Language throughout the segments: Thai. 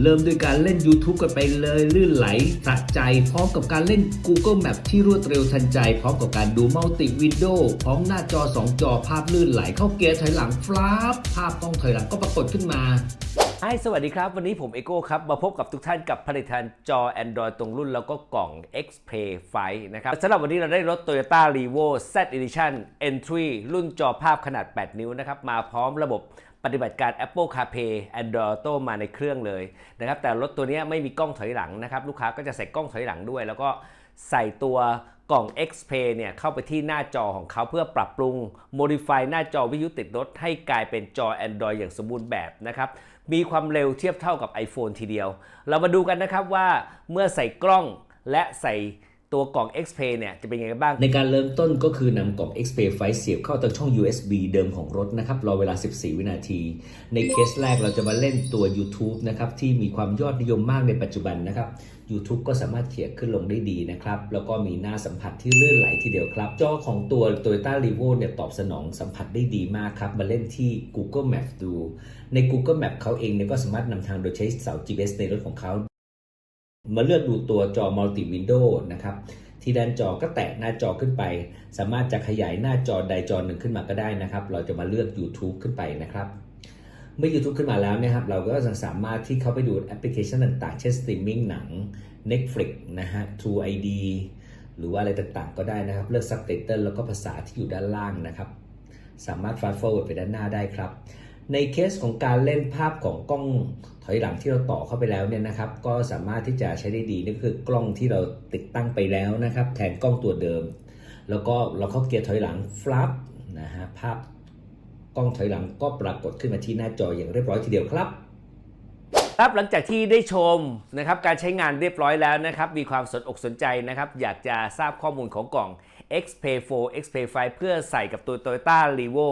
เริ่มด้วยการเล่น YouTube กันไปเลยลื่นไหลสะใจ พร้อมกับการเล่น Google Map ที่รวดเร็วทันใจ พร้อมกับการดูมัลติวินโดว์พร้อมหน้าจอ 2 จอภาพลื่นไหล เข้าเกียร์ถอยหลังฟลับภาพต้องถอยหลังก็ปรากฏขึ้นมา ไสวัสดีครับ วันนี้ผมเอโก้ครับ มาพบกับทุกท่านกับผลิตภัณฑ์จอ Android ตรงรุ่นแล้วก็กล่อง X-Play 5นะครับสำหรับวันนี้เราได้รถ Toyota Revo Z Edition Entry รุ่นจอภาพขนาด 8 นิ้วนะครับ มาพร้อมระบบปฏิบัติการ Apple CarPlay Android Auto มาในเครื่องเลยนะครับแต่รถตัวนี้ไม่มีกล้องถอยหลังนะครับ ลูกค้าก็จะใส่กล้องถอยหลังด้วย แล้วก็ใส่ตัว กล่อง X-Play เนี่ยเข้าไปที่หน้าจอของเขาเพื่อปรับปรุง modify หน้าจอวิทยุติดรถให้กลายเป็นจอ Android อย่างสมบูรณ์แบบนะครับ มีความเร็วเทียบเท่ากับ iPhone ทีเดียว เรามาดูกันนะครับว่าเมื่อใส่กล้องและใส่ ตัวกล่อง X-Play เนี่ยจะเป็นยังไงบ้าง ในการเริ่มต้นก็คือนำกล่อง X p a y ไฟเสียบเข้าทางช่อง USB เดิมของรถนะครับ รอเวลา 14 วินาที ในเคสแรกเราจะมาเล่นตัว YouTube นะครับ ที่มีความยอดนิยมมากในปัจจุบันนะครับ YouTube ก็สามารถเขียขึ้นลงได้ดีนะครับ แล้วก็มีหน้าสัมผัสที่ลื่นไหลทีเดียวครับ จอของตัว Toyota Revo เนี่ยตอบสนองสัมผัสได้ดีมากครับ มาเล่นที่ Google Map ดู ใน Google Map เขาเองเนี่ยก็สามารถนำทางโดยใช้เสา GPS ในรถของเขา มาเลือกดูตัวจอ Multi Window นะครับ ที่ด้านจอก็แตะหน้าจอขึ้นไป สามารถจะขยายหน้าจอใดจอหนึ่งขึ้นมาก็ได้นะครับ เราจะมาเลือก YouTube ขึ้นไปนะครับ เมื่อ YouTube ขึ้นมาแล้วเนะครับ เราก็จะสามารถที่เข้าไปดูแอปพลิเคชันต่างๆ เช่นสตรีมมิ่งหนัง Netflix นะฮะ True ID หรือว่าอะไรต่างๆ ก็ได้นะครับ เลือก Subtitle แล้วก็ภาษาที่อยู่ด้านล่างนะครับ สามารถ fast forward ไปด้านหน้าได้ครับ ในเคสของการเล่นภาพของกล้องถอยหลังที่เราต่อเข้าไปแล้วเนี่ยนะครับ ก็สามารถที่จะใช้ได้ดีนั่นคือกล้องที่เราติดตั้งไปแล้วนะครับ แทนกล้องตัวเดิม แล้วก็เราเข้าเกียร์ถอยหลังฟลับนะฮะภาพกล้องถอยหลังก็ปรากฏขึ้นมาที่หน้าจออย่างเรียบร้อยทีเดียวครับ ครับหลังจากที่ได้ชมนะครับการใช้งานเรียบร้อยแล้วนะครับมีความสนอกสนใจนะครับอยากจะทราบข้อมูลของกล่อง XPay 4 XPay 5เพื่อใส่กับตัว Toyota Revo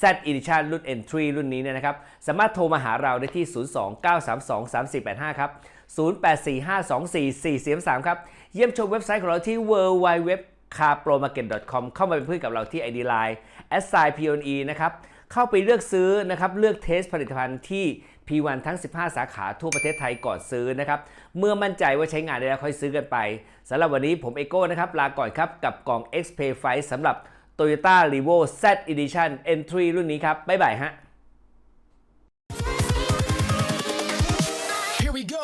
Z Edition รุ่น Entry รุ่นนี้เนี่ยนะครับ สามารถโทรมาหาเราได้ที่ 029323485 ครับ 0845244443ครับ เยี่ยมชมเว็บไซต์ของเราที่ www carpromarket.com เข้ามาเป็นเพื่อนกับเราที่ ID Line s i p o n e นะครับ เข้าไปเลือกซื้อนะครับ เลือกเทสผลิตภัณฑ์ที่ วันทั้ง 15 สาขาทั่วประเทศไทยก่อนซื้อนะครับ เมื่อมั่นใจว่าใช้งานได้แล้วค่อยซื้อกันไปสำหรับวันนี้ผมเอโก้นะครับ ลาก่อนครับ กับกล่อง XPay f i สำหรับ Toyota r e v o Z Edition Entry รุ่นนี้ครับ บ๊ายบายฮะ Here we go.